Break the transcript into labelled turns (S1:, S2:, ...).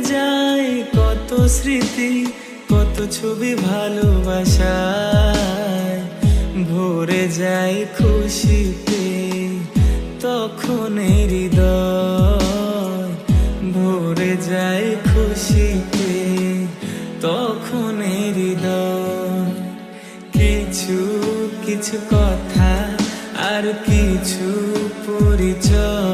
S1: যায় কত স্মৃতি, কত ছবি ভালোবাসায়। ভরে যায় খুশিতে, তখন হৃদয়। ভরে যায় খুশিতে, তখন হৃদয়। কিছু কিছু কথা আর কিছু পরিচয়।